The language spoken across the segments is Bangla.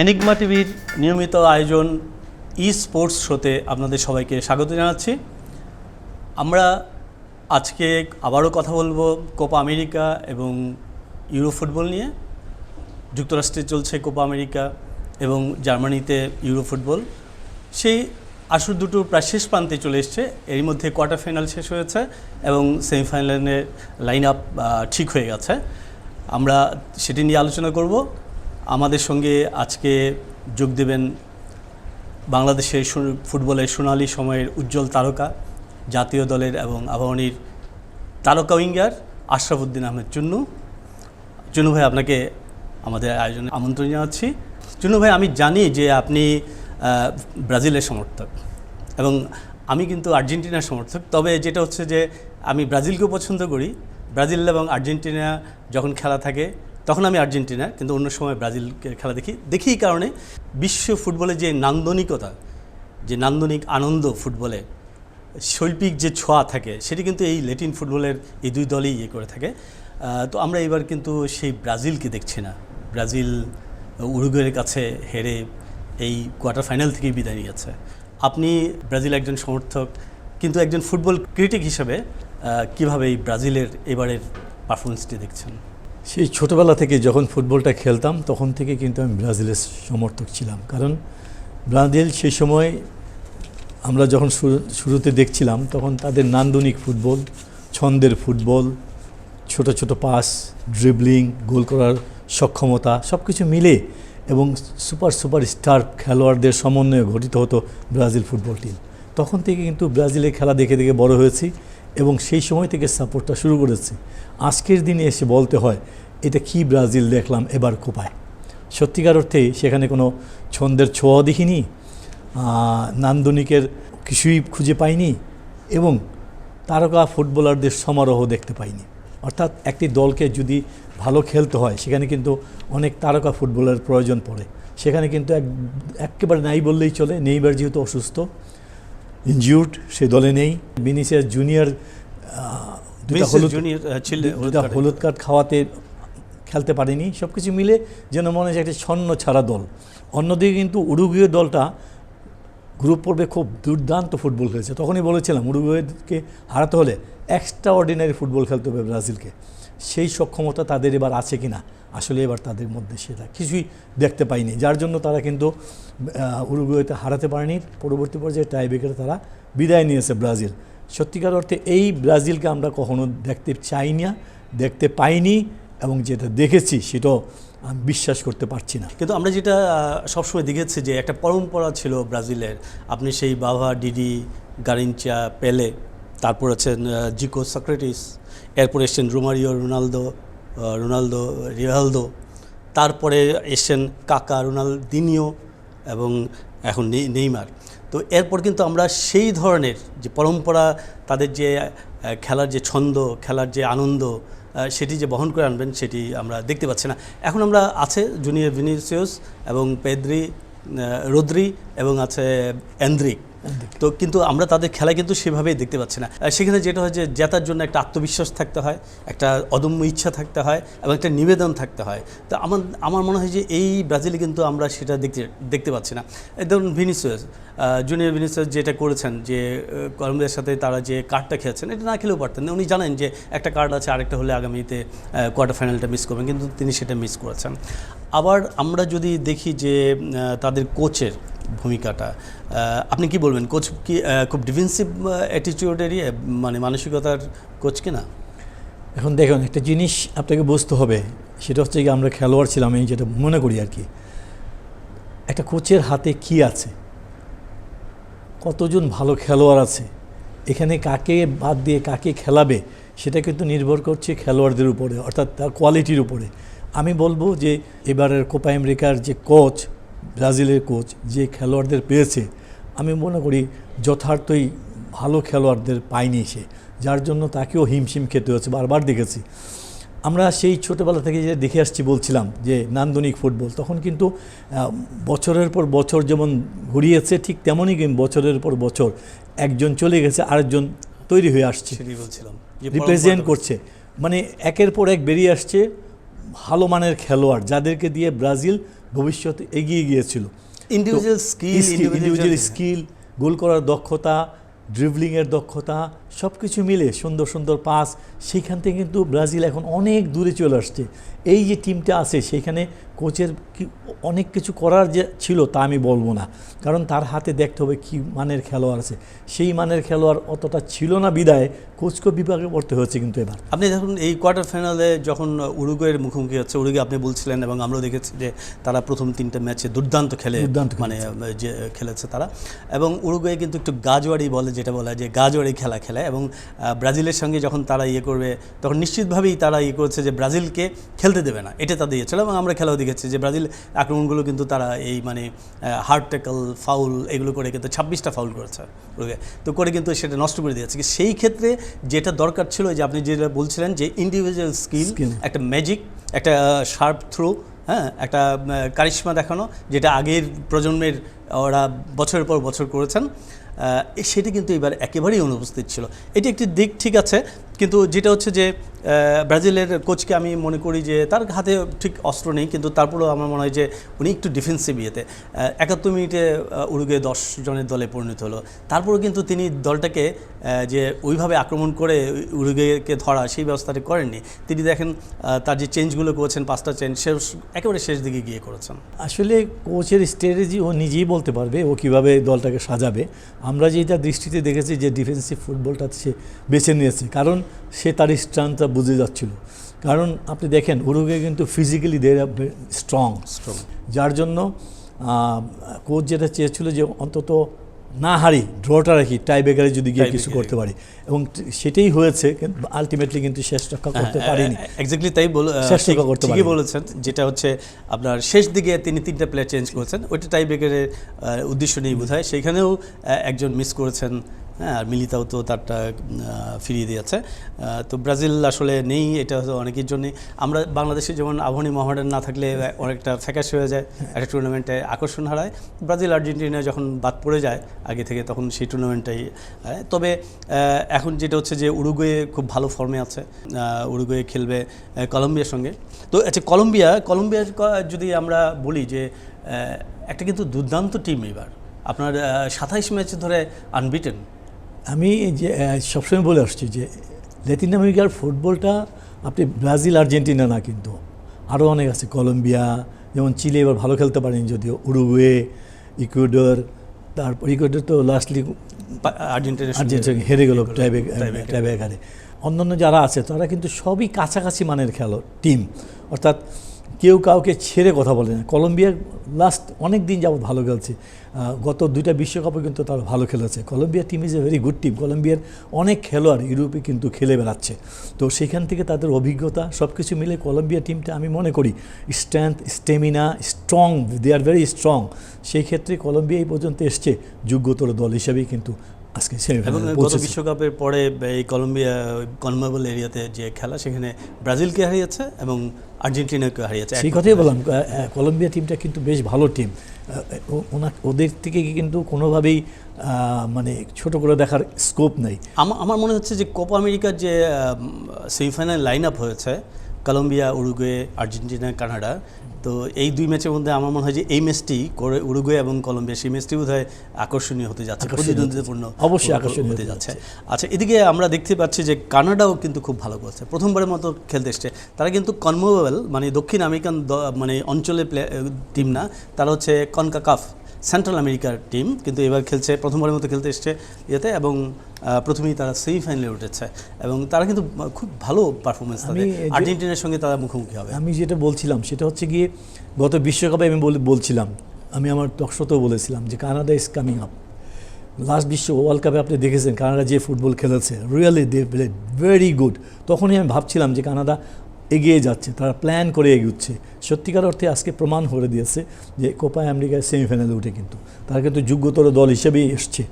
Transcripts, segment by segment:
এনিগমা টিভির নিয়মিত আয়োজন ই স্পোর্টস শোতে আপনাদের সবাইকে স্বাগত জানাচ্ছি। আমরা আজকে আবারও কথা বলব কোপা আমেরিকা এবং ইউরো ফুটবল নিয়ে। যুক্তরাষ্ট্রে চলছে কোপা আমেরিকা এবং জার্মানিতে ইউরো ফুটবল। সেই আসর দুটো প্রায় শেষ প্রান্তে চলে এসছে। এর মধ্যে কোয়ার্টার ফাইনাল শেষ হয়েছে এবং সেমিফাইনালের লাইন আপ ঠিক হয়ে গেছে। আমরা সেটি নিয়ে আলোচনা করব। আমাদের সঙ্গে আজকে যোগ দেবেন বাংলাদেশের ফুটবলের সোনালী সময়ের উজ্জ্বল তারকা, জাতীয় দলের এবং আবাহনীর তারকা উইঙ্গার আশরাফুদ্দিন আহমেদ চুন্নু। চুনু ভাই, আপনাকে আমাদের আয়োজনে আমন্ত্রণ জানাচ্ছি। চুনু ভাই, আমি জানি যে আপনি ব্রাজিলের সমর্থক এবং আমি কিন্তু আর্জেন্টিনার সমর্থক। তবে যেটা হচ্ছে যে আমি ব্রাজিলকেও পছন্দ করি। ব্রাজিল এবং আর্জেন্টিনা যখন খেলা থাকে তখন আমি আর্জেন্টিনা, কিন্তু অন্য সময় ব্রাজিলকে খেলা দেখি। দেখি কারণে বিশ্ব ফুটবলে যে নান্দনিকতা, যে নান্দনিক আনন্দ ফুটবলে, শৈল্পিক যে ছোঁয়া থাকে, সেটি কিন্তু এই ল্যাটিন ফুটবলের এই দুই দলই ইয়ে করে থাকে। তো আমরা এবার কিন্তু সেই ব্রাজিলকে দেখছি না। ব্রাজিল, উরুগুয়ের কাছে হেরে এই কোয়ার্টার ফাইনাল থেকেই বিদায় নিয়েছে। আপনি ব্রাজিল একজন সমর্থক, কিন্তু একজন ফুটবল ক্রিটিক হিসেবে কীভাবে এই ব্রাজিলের এবারের পারফরমেন্সটি দেখছেন? সেই ছোটোবেলা থেকে যখন ফুটবলটা খেলতাম, তখন থেকে কিন্তু আমি ব্রাজিলের সমর্থক ছিলাম। কারণ ব্রাজিল সেই সময় আমরা যখন শুরু- শুরুতে দেখছিলাম, তখন তাদের নান্দনিক ফুটবল, ছন্দের ফুটবল, ছোট ছোট পাস ড্রিবলিং গোল করার সক্ষমতা সব কিছু মিলে এবং সুপার সুপার স্টার খেলোয়াড়দের সমন্বয়ে গঠিত হতো ব্রাজিল ফুটবল টিম। তখন থেকে কিন্তু ব্রাজিলের খেলা দেখে দেখে বড় হয়েছি এবং সেই সময় থেকে সাপোর্টটা শুরু করেছি। আজকের দিনে এসে বলতে হয়, এটা কি ব্রাজিল দেখলাম এবার কোপায়? সত্যিকার অর্থে সেখানে কোনো ছন্দের ছোঁয়া দেখিনি নান্দনিকের কিছুই খুঁজে পাইনি এবং তারকা ফুটবলারদের সমারোহ দেখতে পাইনি। অর্থাৎ একটি দলকে যদি ভালো খেলতে হয়, সেখানে কিন্তু অনেক তারকা ফুটবলের প্রয়োজন পড়ে। সেখানে কিন্তু এক, একেবারে নাই বললেই চলে। নেইবার যেহেতু অসুস্থ ইনজিউর্ড সে দলে নেই। বিনিসিয়াস জুনিয়র দুটা হলুদ দুটা হলুদ কার্ড খাওয়াতে খেলতে পারেনি। সব কিছু মিলে যেন মনে হয় একটা ছন্ন ছাড়া দল। অন্যদিকে কিন্তু উরুগুয়ে দলটা গ্রুপ পর্বে খুব দুর্দান্ত ফুটবল খেলেছে। তখনই বলেছিলাম, উরুগুয়েকে হারাতে হলে এক্সট্রা অর্ডিনারি ফুটবল খেলতে হবে ব্রাজিলকে। সেই সক্ষমতা তাদের এবার আছে কি না আসলে এবার তাদের মধ্যে সেটা কিছুই দেখতে পাইনি। যার জন্য তারা কিন্তু উরুগুয়েতে হারাতে পারেনি। পরবর্তী পর্যায়ে টাইব্রেকারে তারা বিদায় নিয়েছে ব্রাজিল। সত্যিকার অর্থে এই ব্রাজিলকে আমরা কখনো দেখতে চাই না দেখতে পাইনি এবং যেটা দেখেছি সেটাও বিশ্বাস করতে পারছি না। কিন্তু আমরা যেটা সবসময় দেখেছি যে একটা পরম্পরা ছিল ব্রাজিলের। আপনি সেই বাভা, ডিডি, গারিনচা, পেলে, তারপর আছেন জিকো সক্রেটিস, এরপর এসছেন রোমারিও রোনালদো রোনালদো রিভালদো তারপরে এসছেন কাকা রোনালদিনিও এবং এখন নেইমার। তো এরপর কিন্তু আমরা সেই ধরনের যে পরম্পরা, তাদের যে খেলার যে ছন্দ, খেলার যে আনন্দ সেটি যে বহন করে আনবেন সেটি আমরা দেখতে পাচ্ছি না। এখন আমরা আছে জুনিয়র ভিনিসিয়াস এবং পেদ্রি রোদ্রি এবং আছে অ্যান্দ্রিক তো কিন্তু আমরা তাদের খেলা কিন্তু সেভাবেই দেখতে পাচ্ছি না। সেখানে যেটা হয় যে জেতার জন্য একটা আত্মবিশ্বাস থাকতে হয়, একটা অদম্য ইচ্ছা থাকতে হয় এবং একটা নিবেদন থাকতে হয়। তো আমার আমার মনে হয় যে এই ব্রাজিলে কিন্তু আমরা সেটা দেখতে দেখতে পাচ্ছি না। ধরুন ভিনিসিয়াস জুনিয়র ভিনিসিয়াস যেটা করেছেন যে কলম্বিয়ার সাথে তারা যে কার্ডটা খেয়েছেন এটা না খেলেও পারতেন। উনি জানেন যে একটা কার্ড আছে, আরেকটা হলে আগামীতে কোয়ার্টার ফাইনালটা মিস করবেন, কিন্তু তিনি সেটা মিস করেছেন। আবার আমরা যদি দেখি যে তাদের কোচের ভূমিকাটা। আপনি কি বলবেন? কোচ কি খুব ডিফেন্সিভ অ্যাটিটিউডেরই মানে মানসিকতার কোচ কিনা? এখন দেখুন, একটা জিনিস আপনাকে বুঝতে হবে, সেটা হচ্ছে কি আমরা খেলোয়াড় ছিলাম, আমি যেটা মনে করি আর কি। একটা কোচের হাতে কি আছে? কতজন ভালো খেলোয়াড় আছে? এখানে কাকে বাদ দিয়ে কাকে খেলাবে, সেটা কিন্তু নির্ভর করছে খেলোয়াড়দের উপরে, অর্থাৎ তার কোয়ালিটির উপরে। আমি বলব যে এবারের কোপা আমেরিকার যে কোচ ব্রাজিলের কোচ যে খেলোয়াড়দের পেয়েছে আমি মনে করি যথার্থই ভালো খেলোয়াড়দের পায়নি সে যার জন্য তাকেও হিমশিম খেতে হচ্ছে বারবার দেখেছি। আমরা সেই ছোটোবেলা থেকে যে দেখে আসছি বলছিলাম যে নান্দনিক ফুটবল তখন কিন্তু বছরের পর বছর যেমন ঘুরিয়েছে ঠিক তেমনই কিন্তু বছরের পর বছর একজন চলে গেছে আরেকজন তৈরি হয়ে আসছে। বলছিলাম যে রিপ্রেজেন্ট করছে। মানে একের পর এক বেরিয়ে আসছে ভালো মানের খেলোয়াড় যাদেরকে দিয়ে ব্রাজিল ভবিষ্যতে এগিয়ে গিয়েছিল। Individual skill individual skill goal করার দক্ষতা ড্রিবলিংয়ের দক্ষতা সব কিছু মিলে সুন্দর সুন্দর পাস। সেইখান থেকে কিন্তু ব্রাজিল এখন অনেক দূরে চলে আসছে। এই যে টিমটা আছে সেখানে কোচের কি অনেক কিছু করার যে ছিল তা আমি বলব না। কারণ তার হাতে দেখতে হবে কী মানের খেলোয়াড় আছে। সেই মানের খেলোয়াড় অতটা ছিল না বিদায় কোচকে বিভাগে পড়তে হয়েছে কিন্তু এবার। আপনি দেখুন এই কোয়ার্টার ফাইনালে যখন উরুগুয়ের মুখোমুখি হচ্ছে উরুগুয়ে আপনি বলছিলেন এবং আমরাও দেখেছি যে তারা প্রথম তিনটে ম্যাচে দুর্দান্ত খেলে দুর্দান্ত মানে যে খেলেছে তারা। এবং উরুগুয়ে কিন্তু একটু গাজওয়ারি বলে যেটা বলা হয় যে গাজওয়ারি খেলা খেলে। এবং ব্রাজিলের সঙ্গে যখন তারা ইয়ে করবে তখন নিশ্চিতভাবেই তারা ইয়ে করছে যে ব্রাজিলকে খেলতে দেবে না। এটা তাদের ইয়ে ছিল এবং আমরা খেলাও দেখেছি যে ব্রাজিল আক্রমণগুলো কিন্তু তারা এই মানে হার্ড ট্যাকল ফাউল এগুলো করে কিন্তু ছাব্বিশটা ফাউল করেছে। তো করে কিন্তু সেটা নষ্ট করে দিয়েছে। সেই ক্ষেত্রে যেটা দরকার ছিল যে আপনি যেটা বলছিলেন যে ইন্ডিভিজুয়াল স্কিল একটা ম্যাজিক একটা শার্প থ্রো হ্যাঁ একটা কারিশমা দেখানো যেটা আগের প্রজন্মের ওরা বছরের পর বছর করেছেন। সেটি কিন্তু এবার একেবারেই অনুপস্থিত ছিল। এটি একটি দিক ঠিক আছে কিন্তু যেটা হচ্ছে যে ব্রাজিলের কোচকে আমি মনে করি যে, তার হাতে ঠিক অস্ত্র নেই, কিন্তু তারপরেও আমার মনে হয় যে, উনি একটু ডিফেন্সিভ ইয়েতে। একাত্তর মিনিটে উরুগে দশ জনের দলে পরিণত হলো। তারপরেও কিন্তু তিনি দলটাকে যে, ওইভাবে আক্রমণ করে উরুগেকে ধরা, সেই ব্যবস্থাটি করেননি। তিনি দেখেন তার যে চেঞ্জগুলো করেছেন, পাঁচটা চেঞ্জ সে একেবারে শেষ দিকে গিয়ে করেছেন। আসলে কোচের স্ট্র্যাটেজি ও নিজেই বলতে পারবে, ও কীভাবে দলটাকে সাজাবে। আমরা যেটা দৃষ্টিতে দেখেছি যে ডিফেন্সিভ ফুটবলটা সে বেছে নিয়েছে। কারণ সে তার স্ট্রেংথটা বুঝে যাচ্ছিল। কারণ আপনি দেখেন উরুগে কিন্তু ফিজিক্যালি দে স্ট্রং স্ট্রং যার জন্য কোচ যেটা চেয়েছিল যে অন্তত না হারি ড্রটা রাখি টাই ব্রেকারে যদি গিয়ে কিছু করতে পারি। এবং সেটাই হয়েছে আলটিমেটলি কিন্তু শেষ রক্ষা করতে পারেনি। এক্স্যাক্টলি তাই বল শেষ রক্ষা করতে ঠিকই বলেছেন যেটা হচ্ছে আপনার শেষ দিকে তিনি তিনটা প্লেয়ার চেঞ্জ করেছেন। ওইটা টাই ব্রেকারের উদ্দেশ্য নিয়ে বোধ হয় সেইখানেও একজন মিস করেছেন হ্যাঁ আর মিলিতাও তো তারটা ফিরিয়ে দিয়েছে। তো ব্রাজিল আসলে নেই, এটা হয়তো অনেকের জন্যই আমরা বাংলাদেশে যেমন আবহানী মহামেডান না থাকলে অনেকটা ফ্যাকাশ হয়ে যায়, একটা টুর্নামেন্টে আকর্ষণ হারায়। ব্রাজিল, আর্জেন্টিনা যখন বাদ পড়ে যায় আগে থেকে, তখন সেই টুর্নামেন্টটাই তবে এখন যেটা হচ্ছে যে উরুগুয়ে খুব ভালো ফর্মে আছে। উরুগুয়ে খেলবে কলম্বিয়ার সঙ্গে। তো আচ্ছা কলম্বিয়া, কলম্বিয়ার যদি আমরা বলি যে একটা কিন্তু দুর্দান্ত টিম এবার আপনার সাতাইশ ম্যাচ ধরে আনবিটেন আমি যে সবসময় বলে আসছি যে ল্যাটিন আমেরিকার ফুটবলটা আপনি ব্রাজিল আর্জেন্টিনা না কিন্তু। আরও অনেক আছে কলম্বিয়া যেমন চিলে এবার ভালো খেলতে পারেন যদিও উরুগুয়ে ইকুয়েডর তারপর ইকুয়েডর তো লাস্টলি আর্জেন্টিনার আর্জেন্টিনা হেরে গেল. টাইব্রেকারে অন্যান্য যারা আছে তারা কিন্তু সবই কাছাকাছি মানের খেলো টিম অর্থাৎ কেউ কাউকে ছেড়ে কথা বলে না। কলম্বিয়া লাস্ট অনেক দিন যাবৎ ভালো খেলছে। গত দুইটা বিশ্বকাপে কিন্তু তারা ভালো খেলেছে। Colombia team is a very good team কলম্বিয়ার অনেক খেলোয়াড় ইউরোপে কিন্তু খেলে বেড়াচ্ছে। তো সেখান থেকে তাদের অভিজ্ঞতা সব কিছু মিলে কলম্বিয়া টিমটা আমি মনে করি strength stamina strong they are very strong সেই ক্ষেত্রে কলম্বিয়া এই পর্যন্ত এসছে। যোগ্যতর দল হিসেবেই কিন্তু আজকে এবং গত বিশ্বকাপের পরে এই কলম্বিয়া কনমেবল এরিয়াতে যে খেলা সেখানে ব্রাজিলকে হারিয়েছে এবং আর্জেন্টিনাকে হারিয়েছে। সেই কথাই বললাম কলম্বিয়া টিমটা কিন্তু বেশ ভালো টিম। ওদের থেকে কিন্তু কোনোভাবেই মানে ছোট করে দেখার স্কোপ নেই। আমার আমার মনে হচ্ছে যে কোপা আমেরিকার যে সেমিফাইনাল লাইন আপ হয়েছে কলম্বিয়া উরুগুয়ে আর্জেন্টিনা কানাডা তো এই দুই ম্যাচের মধ্যে আমার মনে হয় যে এই ম্যাচটি করে উরুগুয়ে এবং কলম্বিয়া সেই ম্যাচটি বোধ হয় আকর্ষণীয় হতে যাচ্ছে প্রতিদ্বন্দ্বিতাপূর্ণ অবশ্যই আকর্ষণীয় হতে যাচ্ছে। আচ্ছা এদিকে আমরা দেখতে পাচ্ছি যে কানাডাও কিন্তু খুব ভালো করছে। প্রথমবারের মতো খেলতে এসছে। তারা কিন্তু কনমোবেল মানে দক্ষিণ আমেরিকান মানে অঞ্চলে টিম না তারা হচ্ছে কনকাকাফ সেন্ট্রাল আমেরিকার টিম কিন্তু এবার খেলছে প্রথমবারের মতো খেলতে এসছে ইয়েতে এবং প্রথমেই তারা সেমিফাইনালে উঠেছে। এবং তারা কিন্তু খুব ভালো পারফরমেন্স আমি তাদের। আর্জেন্টিনার সঙ্গে তারা মুখোমুখি হবে। আমি যেটা বলছিলাম সেটা হচ্ছে গিয়ে গত বিশ্বকাপে আমি বলছিলাম আমি আমার টকশোতেও বলেছিলাম যে Canada is coming up last বিশ্ব ওয়ার্ল্ড কাপে আপনি দেখেছেন কানাডা যে ফুটবল খেলেছে really they play very good তখনই আমি ভাবছিলাম যে কানাডা এগিয়ে যাচ্ছে, তারা প্ল্যান করে এগুচ্ছে। সত্যিকার অর্থে আজকে প্রমাণ করে দিয়েছে যে কোপা আমেরিকায় সেমিফাইনালে উঠে কিন্তু, তারা কিন্তু যোগ্যতর দল হিসেবেই এসছে।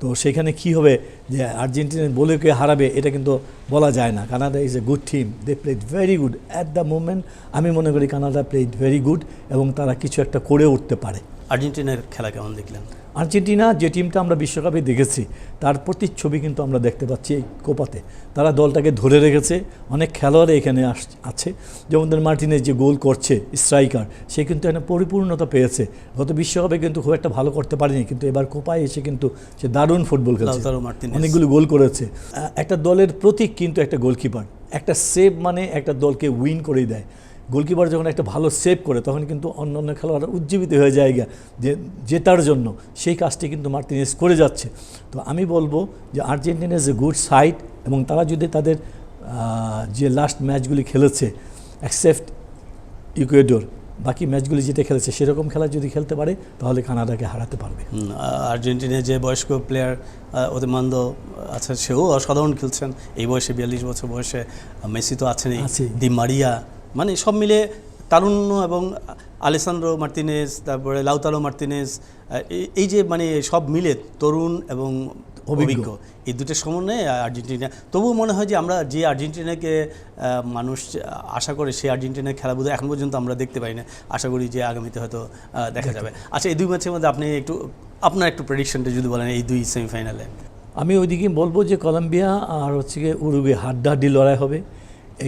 তো সেখানে কি হবে যে আর্জেন্টিনা বলে কে হারাবে, এটা কিন্তু বলা যায় না। Canada is a good team they played very good at the moment আমি মনে করি কানাডা প্লেড ভেরি গুড এবং তারা কিছু একটা করে উঠতে পারে। আর্জেন্টিনার খেলা কেমন দেখলেন? আর্জেন্টিনা যে টিমটা আমরা বিশ্বকাপে দেখেছি তার প্রতিচ্ছবি কিন্তু আমরা দেখতে পাচ্ছি এই কোপাতে। তারা দলটাকে ধরে রেখেছে অনেক খেলোয়াড় এখানে আস- আছে। যেমন ধর মার্টিনের যে গোল করছে স্ট্রাইকার সে কিন্তু এখানে পরিপূর্ণতা পেয়েছে। গত বিশ্বকাপে কিন্তু খুব একটা ভালো করতে পারেনি কিন্তু এবার কোপায় এসে কিন্তু সে দারুণ ফুটবল খেলছে। অনেকগুলো গোল করেছে। একটা দলের প্রতীক কিন্তু একটা গোলকিপার। একটা সেভ মানে একটা দলকে উইন করেই দেয়। গোলকিপার যখন একটা ভালো সেভ করে তখন কিন্তু অন্য অন্য খেলোয়াড়রা উজ্জীবিত হয়ে যায় গা যে জেতার জন্য। সেই কাজটি কিন্তু মার্টিনেস করে যাচ্ছে। তো আমি বলব যে Argentina is a good side এবং তারা যদি তাদের যে লাস্ট ম্যাচগুলি খেলেছে অ্যাকসেপ্ট ইকুয়েডোর বাকি ম্যাচগুলি যেটা খেলেছে সেরকম খেলা যদি খেলতে পারে তাহলে কানাডাকে হারাতে পারবে। হুম, আ- আর্জেন্টিনার যে বয়স্ক প্লেয়ার অতিমান্দ আছে সেও অসাধারণ খেলছেন। এই বয়সে বিয়াল্লিশ বছর বয়সে মেসি তো আছেনই। দি মারিয়া মানে সব মিলে তারুণ্য এবং আলেসান্দ্রো মার্তিনেস তারপরে লাউতারো মার্তিনেস এই- এই যে মানে সব মিলে তরুণ এবং অভিজ্ঞ। এই দুটোর সমন্বয়ে আর্জেন্টিনা তবুও মনে হয় যে আমরা যে আর্জেন্টিনাকে মানুষ আশা করে সেই আর্জেন্টিনার খেলা বোধহয় এখন পর্যন্ত আমরা দেখতে পাই না। আশা করি যে আগামীতে হয়তো দেখা যাবে। আচ্ছা এই দুই ম্যাচের মধ্যে আপনি একটু আপনার একটু প্রেডিকশনটা যদি বলেন এই দুই সেমিফাইনালে আমি ওইদিকে বলব যে কলম্বিয়া আর হচ্ছে গিয়ে উরুগে হাড্ডাহাড্ডি লড়াই হবে।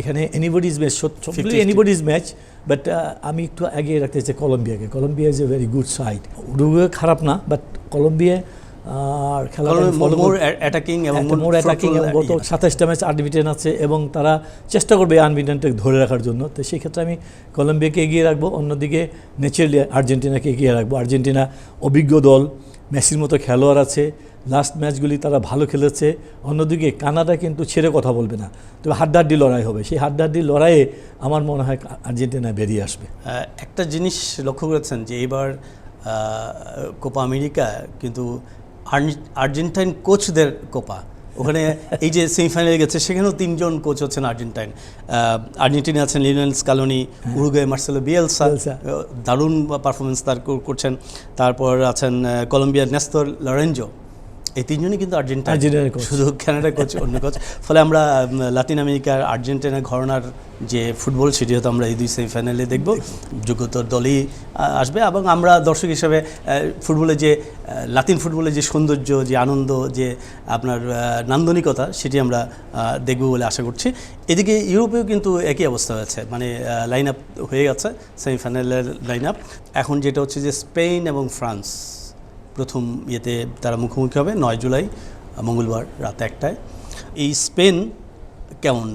এখানে এনিবডিজ ম্যাচ সবগুলো 50-50 এনিবডিজ ম্যাচ বাট আমি একটু এগিয়ে রাখতে চাই কলম্বিয়াকে। Colombia is a very good side Uruguay খারাপ না বাট কলম্বিয়া আর খেলা অ্যাটাকিং এবং মোর অ্যাটাকিং গত সাতাশটা ম্যাচ আনবিটেন আছে এবং তারা চেষ্টা করবে আনবিটেনটাকে ধরে রাখার জন্য। তো সেই ক্ষেত্রে আমি কলম্বিয়াকে এগিয়ে রাখব। অন্যদিকে ন্যাচারালি আর্জেন্টিনাকে এগিয়ে রাখব। আর্জেন্টিনা অভিজ্ঞ দল। মেসির মতো খেলোয়াড় আছে লাস্ট ম্যাচগুলি তারা ভালো খেলেছে, অন্যদিকে কানাডা কিন্তু ছেড়ে কথা বলবে না। তবে হাড্ডাহাড্ডি লড়াই হবে। সেই হাড্ডাহাড্ডি লড়াইয়ে আমার মনে হয় আর্জেন্টিনা বেরিয়ে আসবে। একটা জিনিস লক্ষ্য করেছেন যে এবার কোপা আমেরিকা কিন্তু আর্জেন্টাইন কোচদের কোপা। এই যে সেমিফাইনালে গেছে সেখানেও তিনজন কোচ হচ্ছেন আর্জেন্টাইন। আর্জেন্টিনা আছেন Lionel Scaloni Uruguay Marcelo Bielsa. দারুণ পারফরমেন্স তার করছেন। তারপর আছেন কলম্বিয়ার নেস্তর লরেঞ্জো। এই তিনজনই কিন্তু আর্জেন্টিনার। শুধু কানাডার কোচ অন্য কোচ ফলে আমরা লাতিন আমেরিকার আর্জেন্টিনা ঘরনার যে ফুটবল সেটি হয়তো আমরা এই দুই সেমিফাইনালে দেখব। যোগ্যতর দলই আসবে এবং আমরা দর্শক হিসেবে ফুটবলে যে লাতিন ফুটবলের যে সৌন্দর্য যে আনন্দ যে আপনার নান্দনিকতা সেটি আমরা দেখব বলে আশা করছি। এদিকে ইউরোপেও কিন্তু একই অবস্থা হয়েছে। মানে লাইন আপ হয়ে গেছে সেমিফাইনালের লাইন আপ এখন যেটা হচ্ছে যে স্পেন এবং ফ্রান্স। প্রথম ইয়েতে তারা মুখোমুখি হবে নয় জুলাই মঙ্গলবার রাত একটায়। এই স্পেন কেমন?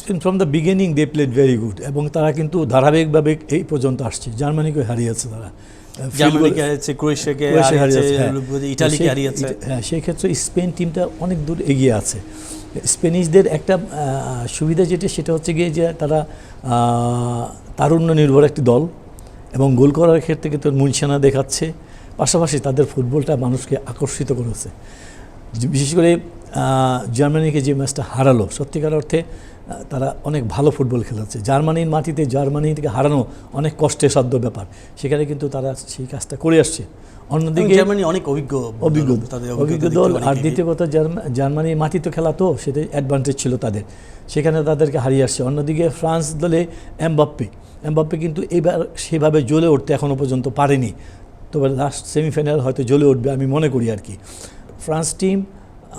Spain from the beginning they played very good এবং তারা কিন্তু ধারাবাহিকভাবে এই পর্যন্ত আসছে। জার্মানিকে হারিয়েছে তারা। জার্মানিকে হারিয়েছে ক্রোয়েশিয়াকে হারিয়েছে হারিয়েছে, হ্যাঁ। ইটালিকে হারিয়েছে। হ্যাঁ সেই ক্ষেত্রে স্পেন টিমটা অনেক দূর এগিয়ে আছে। স্পেনিশদের একটা সুবিধা যেটা সেটা হচ্ছে গিয়ে যে তারা তারুণ্য নির্ভর একটি দল এবং গোল করার ক্ষেত্রে কিন্তু মুনশানা দেখাচ্ছে। পাশাপাশি তাদের ফুটবলটা মানুষকে আকর্ষিত করেছে। বিশেষ করে জার্মানিকে যে ম্যাচটা হারালো সত্যিকার অর্থে তারা অনেক ভালো ফুটবল খেলাচ্ছে। জার্মানির মাটিতে জার্মানি থেকে হারানো অনেক কষ্টের সাধ্য ব্যাপার। সেখানে কিন্তু তারা সেই কাজটা করে আসছে। অন্যদিকে জার্মানি অনেক অভিজ্ঞ অভিজ্ঞ তাদের অভিজ্ঞ দল। আর দ্বিতীয় কথা জার্মা- জার্মানির মাটিতে খেলা তো সেটাই অ্যাডভান্টেজ ছিল তাদের। সেখানে তাদেরকে হারিয়ে আসছে। অন্যদিকে ফ্রান্স দলে এমবাপ্পে। এমবাপ্পে কিন্তু এবার সেভাবে জ্বলে উঠতে এখনও পর্যন্ত পারেনি। তবে লাস্ট সেমিফাইনাল হয়তো জ্বলে উঠবে, আমি মনে করি আর কি। ফ্রান্স টিম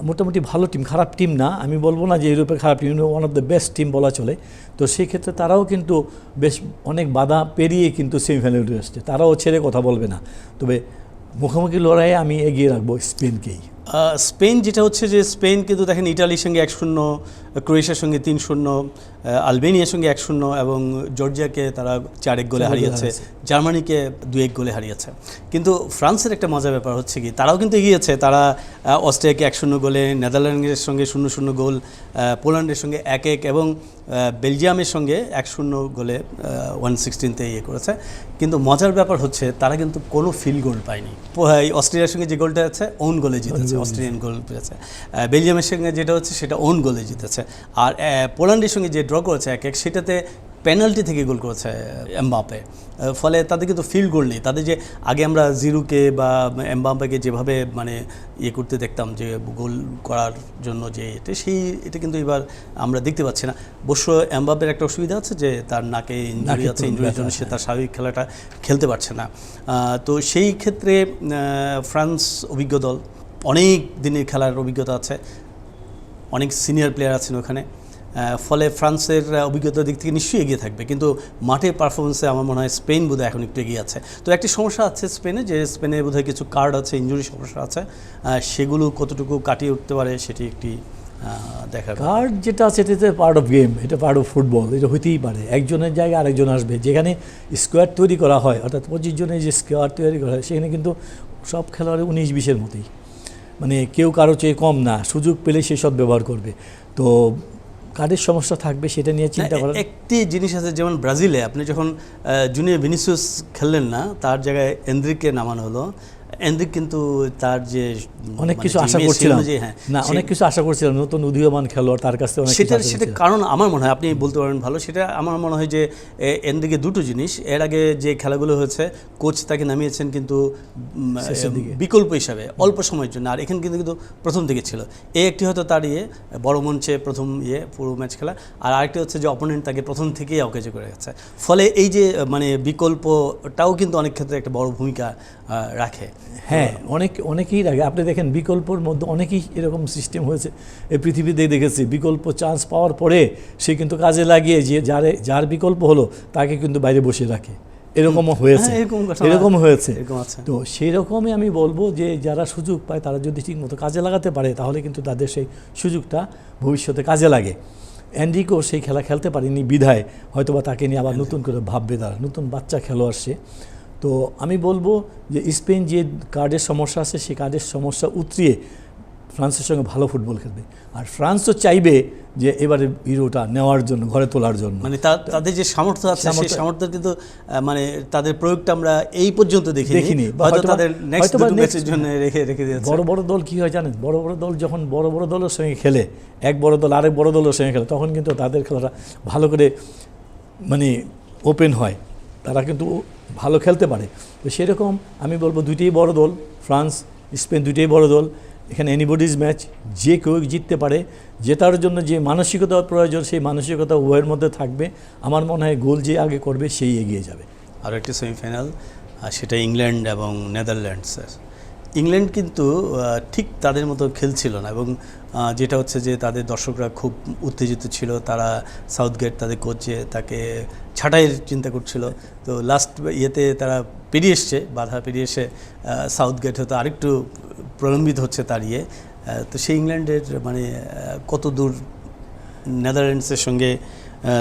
মোটামুটি ভালো টিম খারাপ টিম না, আমি বলব না যে ইউরোপের খারাপ team one of the best team বলা চলে। তো সেই ক্ষেত্রে তারাও কিন্তু বেশ অনেক বাধা পেরিয়ে কিন্তু সেমিফাইনাল উঠে আসছে। তারাও ছেড়ে কথা বলবে না। তবে মুখোমুখি লড়াইয়ে আমি এগিয়ে রাখব স্পেনকেই। স্পেন যেটা হচ্ছে যে, স্পেন কিন্তু দেখেন ইটালির সঙ্গে এক শূন্য ক্রোয়েশিয়ার সঙ্গে তিন শূন্য আলবেনিয়ার সঙ্গে এক শূন্য এবং জর্জিয়াকে তারা চার এক গোলে হারিয়েছে। জার্মানিকে দু এক গোলে হারিয়েছে। কিন্তু ফ্রান্সের একটা মজার ব্যাপার হচ্ছে কি তারাও কিন্তু এগিয়েছে। তারা অস্ট্রিয়াকে এক শূন্য গোলে নেদারল্যান্ডের সঙ্গে শূন্য শূন্য গোল পোল্যান্ডের সঙ্গে এক এক এবং বেলজিয়ামের সঙ্গে এক শূন্য গোলে ওয়ান সিক্সটিনতে ইয়ে করেছে। কিন্তু মজার ব্যাপার হচ্ছে তারা কিন্তু কোনো ফিল্ড গোল পায়নি। অস্ট্রেলিয়ার সঙ্গে যে গোলটা আছে ওন গোলে জিতেছে অস্ট্রেলিয়ান গোল পেয়েছে। বেলজিয়ামের সঙ্গে যেটা হচ্ছে সেটা ওন গোলে জিতেছে। আর পোল্যান্ডের সঙ্গে যে ড্র করেছে এক এক সেটাতে পেনাল্টি থেকে গোল করেছে এমবাপে ফলে তাদের কিন্তু ফিল্ড গোল নেই। তাদের যে আগে আমরা জিরুকে বা এমবাপেকে যেভাবে মানে ইয়ে করতে দেখতাম যে গোল করার জন্য যে এটা সেই এটা কিন্তু এবার আমরা দেখতে পাচ্ছি না। অবশ্য এমবাপের একটা অসুবিধা আছে যে তার নাকে ইঞ্জুরি আছে ইঞ্জুরির জন্য সে তার স্বাভাবিক খেলাটা খেলতে পারছে না। তো সেই ক্ষেত্রে ফ্রান্স অভিজ্ঞ দল অনেক দিনের খেলার অভিজ্ঞতা আছে। অনেক সিনিয়র প্লেয়ার আছেন ওখানে। ফলে ফ্রান্সের অভিজ্ঞতার দিক থেকে নিশ্চয়ই এগিয়ে থাকবে। কিন্তু মাঠের পারফরমেন্সে আমার মনে হয় স্পেন বোধহয় এখন একটু এগিয়ে আছে। তো একটি সমস্যা আছে স্পেনে যে স্পেনে বোধহয় কিছু কার্ড আছে ইঞ্জুরি সমস্যা আছে। সেগুলো কতটুকু কাটিয়ে উঠতে পারে সেটি একটি দেখার কার্ড যেটা আছে এটাতে পার্ট অফ গেম এটা পার্ট অফ ফুটবল এটা হইতেই পারে। একজনের জায়গায় আরেকজন আসবে। যেখানে স্কোয়াড তৈরি করা হয়, অর্থাৎ পঁচিশ জনের যে স্কোয়াড তৈরি করা হয়, সেখানে কিন্তু সব খেলোয়াড় উনিশ, বিশের মতোই। মানে কেউ কারও চেয়ে কম না সুযোগ পেলে সেসব ব্যবহার করবে। তো কাদের সমস্যা থাকবে সেটা নিয়ে চিন্তা করা একটি জিনিস আছে যেমন ব্রাজিলে আপনি যখন জুনিয়র ভিনিসিয়াস খেললেন না তার জায়গায় এন্দ্রিককে নামানো হলো। এন্দ্রিক কিন্তু তার যে অনেক মানে কিছু আশা করছিলাম। অনুযায়ী, হ্যাঁ, না অনেক কিছু আশা করছিলাম নতুন উদীয়মান খেলোয়াড় তার কাছ অনেক আশা সেটা কারণ আমার মনে হয় আপনি বলতে পারেন ভালো সেটা আমার মনে হয় যে এনদিকে দুটো জিনিস। এর আগে যে খেলাগুলো হয়েছে কোচ তাকে নামিয়েছেন কিন্তু। বিকল্প হিসাবে অল্প সময়ের জন্য। আর এখানে কিন্তু কিন্তু প্রথম দিকে ছিল। এই একটি হয়তো তার ইয়ে বড় মঞ্চে প্রথম ইয়ে পুরো ম্যাচ খেলা। আর আরেকটি হচ্ছে যে অপোনেন্ট তাকে প্রথম থেকেই অকেজ করে গেছে। ফলে এই যে মানে বিকল্পটাও কিন্তু অনেক ক্ষেত্রে একটা বড় ভূমিকা রাখে। হ্যাঁ অনেক অনেকেই রাখে। আপনি দেখেন বিকল্পর মধ্যে অনেকেই এরকম সিস্টেম হয়েছে। এই পৃথিবীতে দেখেছি বিকল্প চান্স পাওয়ার পরে সে কিন্তু কাজে লাগিয়ে যে যার যার বিকল্প হলো তাকে কিন্তু বাইরে বসে রাখে। এরকমও হয়েছে। হ্যাঁ, এরকম হয়েছে। তো সেই রকমই আমি বলব যে যারা সুযোগ পায় তারা যদি ঠিকমতো কাজে লাগাতে পারে তাহলে কিন্তু তাদের সেই সুযোগটা ভবিষ্যতে কাজে লাগে। অ্যান্ড্রিকো সেই খেলা খেলতে পারেনি বিধায়। হয়তোবা তাকে নিয়ে আবার নতুন করে ভাববে তারা। নতুন বাচ্চা খেলোয়াড় সে। তো আমি বলব যে স্পেন যে কার্ডের সমস্যা আছে সেই কার্ডের সমস্যা উতরিয়ে ফ্রান্সের সঙ্গে ভালো ফুটবল খেলবে। আর ফ্রান্সও চাইবে যে এবারে ইউরোটা নেওয়ার জন্য ঘরে তোলার জন্য। মানে তাদের যে সামর্থ্য আছে সেই সামর্থ্য- কিন্তু মানে তাদের প্রয়োগটা আমরা এই পর্যন্ত দেখি দেখিনি। হয়তো তাদের নেক্সট ম্যাচের জন্য রেখে রেখে দিয়েছে। বড় বড় দল কি হয় জানেন? বড় বড় দল যখন বড় বড় দলের সঙ্গে খেলে এক বড় দল আরেক বড় দলের সঙ্গে খেলে তখন কিন্তু তাদের খেলাটা ভালো করে মানে ওপেন হয়। তারা কিন্তু ভালো খেলতে পারে। তো সেরকম আমি বলব দুইটাই বড় দল, ফ্রান্স, স্পেন দুইটাই বড় দল। এখানে এনিবডিজ ম্যাচ যে কেউ জিততে পারে, জেতার জন্য যে মানসিকতা প্রয়োজন, সেই মানসিকতা উভয়ের মধ্যে থাকবে। আমার মনে হয় গোল যে আগে করবে, সেই এগিয়ে যাবে। আর একটি সেমিফাইনাল সেটা ইংল্যান্ড এবং নেদারল্যান্ডসের। ইংল্যান্ড কিন্তু ঠিক তাদের মতো খেলছিল না এবং যেটা হচ্ছে যে তাদের দর্শকরা খুব উত্তেজিত ছিল তারা সাউথগেট তাদের কোচ তাকে ছাঁটাইয়ের চিন্তা করছিল। তো লাস্ট ইয়েতে তারা পেরিয়ে এসছে বাধা পেরিয়ে এসে আহ, সাউথগেট হয়তো আরেকটু প্রলম্বিত হচ্ছে তার ইয়ে। তো সেই ইংল্যান্ডের মানে কত দূর নেদারল্যান্ডসের সঙ্গে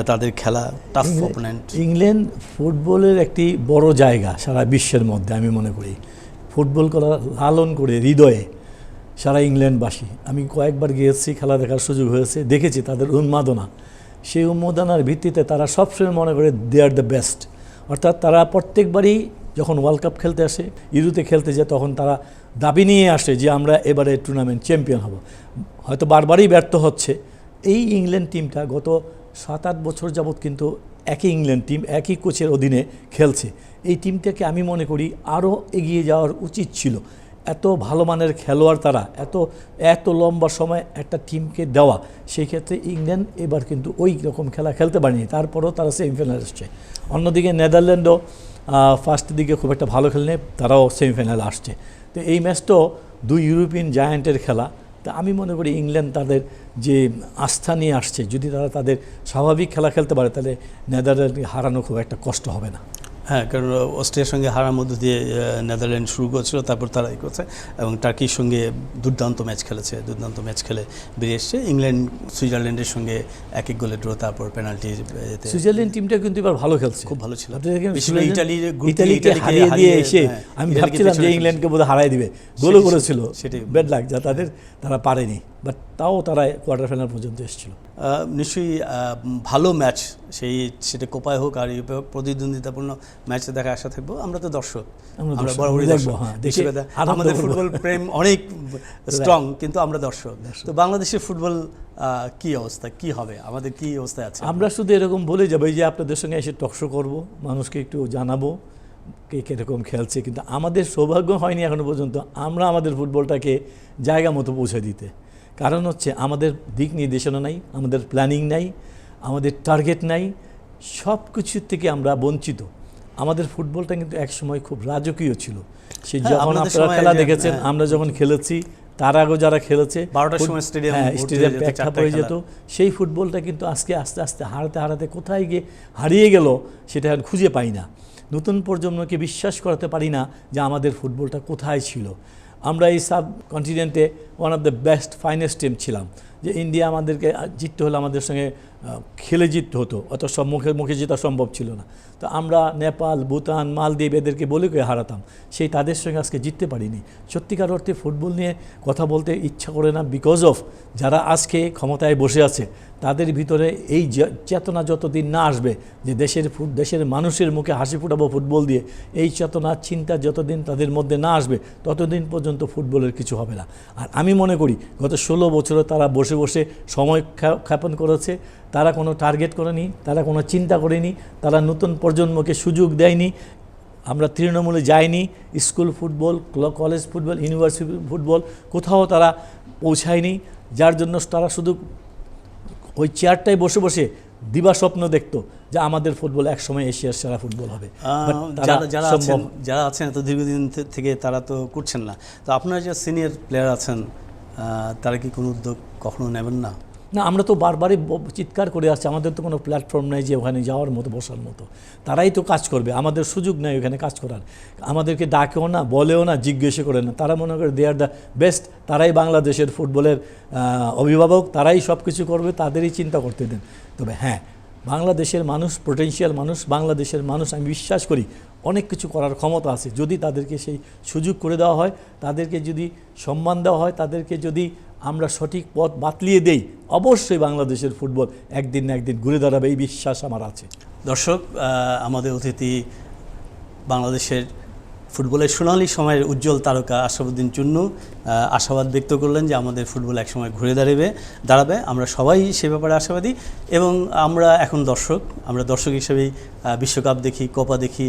তাদের খেলা টাফ অপোনেন্ট ইংল্যান্ড ফুটবলের একটি বড় জায়গা সারা বিশ্বের মধ্যে আমি মনে করি। ফুটবল করা লালন করে হৃদয়ে। সারা ইংল্যান্ডবাসী। আমি কয়েকবার গিয়েছি, খেলা দেখার সুযোগ হয়েছে, দেখেছি তাদের উন্মাদনা। সেই উন্মাদনার ভিত্তিতে তারা সবসময় মনে করে দে আর দ্য বেস্ট অর্থাৎ তারা প্রত্যেকবারই যখন ওয়ার্ল্ড কাপ খেলতে আসে, ইউরোতে খেলতে যায়, তখন তারা দাবি নিয়ে আসে যে আমরা এবারে টুর্নামেন্ট চ্যাম্পিয়ন হব। হয়তো বারবারই ব্যর্থ হচ্ছে। এই ইংল্যান্ড টিমটা গত সাত আট বছর যাবৎ কিন্তু একই ইংল্যান্ড টিম, একই কোচের অধীনে খেলছে। এই টিমটাকে আমি মনে করি আরও এগিয়ে যাওয়ার উচিত ছিল। এত ভালো মানের খেলোয়াড় তারা, এত এত লম্বা সময় একটা টিমকে দেওয়া, সেই ক্ষেত্রে ইংল্যান্ড এবার কিন্তু ওই রকম খেলা খেলতে পারেনি। তারপরেও তারা সেমিফাইনাল আসছে অন্যদিকে নেদারল্যান্ডও ফার্স্ট দিকে খুব একটা ভালো খেলেনি, তারাও সেমিফাইনাল আসছে। তো এই ম্যাচটাও দুই ইউরোপিয়ান জায়ান্টের খেলা। তা আমি মনে করি ইংল্যান্ড তাদের যে আস্থা নিয়ে আসছে, যদি তারা তাদের স্বাভাবিক খেলা খেলতে পারে, তাহলে নেদারল্যান্ডকে হারানো খুব একটা কষ্ট হবে না। হ্যাঁ কারণ অস্ট্রিয়ার সঙ্গে হারার মধ্য দিয়ে নেদারল্যান্ড শুরু করেছিল তারপর তারা এই করছে এবং টার্কির সঙ্গে দুর্দান্ত ম্যাচ খেলেছে দুর্দান্ত ম্যাচ খেলে বেরিয়ে এসছে। ইংল্যান্ড সুইজারল্যান্ডের সঙ্গে এক এক গোলে ড্র তারপর পেনাল্টি সুইজারল্যান্ড টিমটা কিন্তু এবার ভালো খেলছে। খুব ভালো ছিল। ইটালির ইটালিকে হারিয়ে দিয়ে এসে হ্যাঁ, আমি ভাবছিলাম যে ইংল্যান্ডকে বোধহয় হারাই দিবে। গোলও করেছিল। সেটাই। ব্যাড লাগ যা তাদের তারা পারেনি। বাট তাও তারা কোয়ার্টার ফাইনাল পর্যন্ত এসেছিল। নিশ্চয়ই ভালো ম্যাচ সেই সেটা কোপায় হোক আর ইউপে হোক প্রতিদ্বন্দ্বিতাপূর্ণ ম্যাচে দেখা আশা থাকব। আমরা তো দর্শক। আমরা আমরা দর্শক, বরাবরই দর্শক। হ্যাঁ, আমাদের ফুটবল প্রেম অনেক স্ট্রং কিন্তু আমরা দর্শক। তো বাংলাদেশের ফুটবল কি অবস্থা? কি হবে? আমাদের কি অবস্থায় আছে? আমরা শুধু এরকম বলে যাব এই যে আপনাদের সঙ্গে এসে টকশো করব মানুষকে একটু জানাব কে কীরকম খেলছে কিন্তু আমাদের সৌভাগ্য হয়নি এখনও পর্যন্ত। আমরা আমাদের ফুটবলটাকে জায়গা মতো পৌঁছে দিতে। কারণ হচ্ছে আমাদের দিক নির্দেশনা নাই আমাদের প্ল্যানিং নাই আমাদের টার্গেট নাই সব কিছুর থেকে আমরা বঞ্চিত। আমাদের ফুটবলটা কিন্তু একসময় খুব রাজকীয় ছিল। সে হ্যাঁ, যখন আপনারা খেলা দেখেছেন হ্যাঁ, আমরা যখন খেলেছি তার আগেও যারা খেলেছে 12টার ফুট- সময় স্টেডিয়াম হ্যাঁ ভর্তি হয়ে যেত, সেই ফুটবলটা কিন্তু আজকে আস্তে আস্তে হারাতে হারাতে কোথায় গিয়ে হারিয়ে গেল সেটা এখন খুঁজে পাই না। নতুন প্রজন্মকে বিশ্বাস করাতে পারি না যে আমাদের ফুটবলটা কোথায় ছিল। আমরা এই sub কন্টিনেন্টে one of the best finest team ছিলাম। যে ইন্ডিয়া আমাদেরকে জিততে হলে আমাদের সঙ্গে খেলে জিততে হতো। অত সব মুখে মুখে জেতা সম্ভব ছিল না। তো আমরা নেপাল, ভুটান, মালদ্বীপ এদেরকে বলে করে হারাতাম। সেই তাদের সঙ্গে আজকে জিততে পারিনি। সত্যিকার অর্থে ফুটবল নিয়ে কথা বলতে ইচ্ছা করে না বিকজ অফ যারা আজকে ক্ষমতায় বসে আছে, তাদের ভিতরে এই চেতনা যতদিন না আসবে, যে দেশের দেশের মানুষের মুখে হাসি ফুটাবো ফুটবল দিয়ে, এই চেতনা, চিন্তা যতদিন তাদের মধ্যে না আসবে, ততদিন পর্যন্ত ফুটবলের কিছু হবে না। আর আমি মনে করি, গত ষোলো বছরে তারা বসে বসে বসে সময় ক্ষেপণ করেছে। তারা কোনো টার্গেট করেনি তারা কোনো চিন্তা করেনি তারা নতুন প্রজন্মকে সুযোগ দেয়নি। আমরা তৃণমূলে যাইনি school football college football university football কোথাও তারা পৌঁছায়নি। যার জন্য তারা শুধু ওই চেয়ারটায় বসে বসে দিবা স্বপ্ন দেখতো যে আমাদের ফুটবল একসময় এশিয়ার সেরা ফুটবল হবে। যারা যারা আছেন যারা আছেন এত দীর্ঘদিন থেকে তারা তো করছেন না। তো আপনার যে সিনিয়র প্লেয়ার আছেন তারা কি কোনো উদ্যোগ কখনো নেবেন না? না, আমরা তো বারবারই চিৎকার করে আসছি, আমাদের তো কোনো প্ল্যাটফর্ম নেই যে ওখানে যাওয়ার মতো, বসার মতো। তারাই তো কাজ করবে, আমাদের সুযোগ নেই ওখানে কাজ করার। আমাদেরকে ডাকেও না, বলেও না, জিজ্ঞেসও করে না। তারা মনে করে দে আর দ্য বেস্ট তারাই বাংলাদেশের ফুটবলের অভিভাবক, তারাই সব কিছু করবে, তাদেরই চিন্তা করতে দেন। তবে হ্যাঁ বাংলাদেশের মানুষ পোটেন্সিয়াল মানুষ, বাংলাদেশের মানুষ, আমি বিশ্বাস করি অনেক কিছু করার ক্ষমতা আছে। যদি তাদেরকে সেই সুযোগ করে দেওয়া হয়, তাদেরকে যদি সম্মান দেওয়া হয়, তাদেরকে যদি আমরা সঠিক পথ বাতলিয়ে দেই, অবশ্যই বাংলাদেশের ফুটবল একদিন না একদিন ঘুরে দাঁড়াবে, এই বিশ্বাস আমার আছে। দর্শক আমাদের অতিথি বাংলাদেশের ফুটবলের সোনালী সময়ের উজ্জ্বল তারকা আশরাফুদ্দিন চুন্নু আশাবাদ ব্যক্ত করলেন যে আমাদের ফুটবল একসময় ঘুরে দাঁড়াবে দাঁড়াবে। আমরা সবাই সে ব্যাপারে আশাবাদী এবং আমরা এখন দর্শক, আমরা দর্শক হিসেবেই বিশ্বকাপ দেখি, কোপা দেখি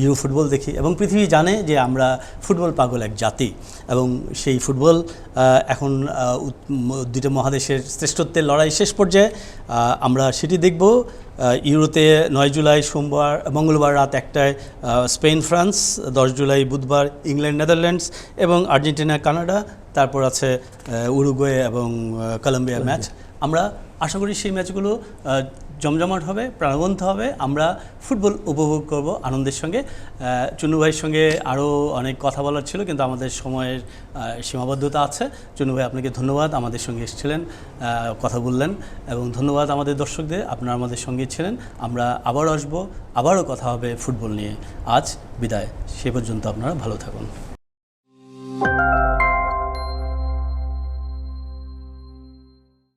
ইউরো ফুটবল দেখি এবং পৃথিবী জানে যে আমরা ফুটবল পাগল এক জাতি এবং সেই ফুটবল এখন দুইটা মহাদেশের শ্রেষ্ঠত্বের লড়াই শেষ পর্যায়ে আমরা সেটি দেখব। ইউরোতে নয় জুলাই সোমবার, মঙ্গলবার রাত একটায় স্পেন, ফ্রান্স, দশ জুলাই বুধবার ইংল্যান্ড, নেদারল্যান্ডস এবং আর্জেন্টিনা, কানাডা, তারপর আছে উরুগুয়ে এবং কলম্বিয়া ম্যাচ। আমরা আশা করি সেই ম্যাচগুলো জমজমাট হবে, প্রাণবন্ত হবে। আমরা ফুটবল উপভোগ করব আনন্দের সঙ্গে। চুনু ভাইয়ের সঙ্গে আরও অনেক কথা বলার ছিল, কিন্তু আমাদের সময়ের সীমাবদ্ধতা আছে। চুনু ভাই, আপনাকে ধন্যবাদ। আমাদের সঙ্গে এসেছিলেন কথা বললেন, এবং ধন্যবাদ আমাদের দর্শকদের। আপনারা আমাদের সঙ্গে ছিলেন। আমরা আবার আসব, আবারও কথা হবে ফুটবল নিয়ে। আজ বিদায়। সে পর্যন্ত আপনারা ভালো থাকুন।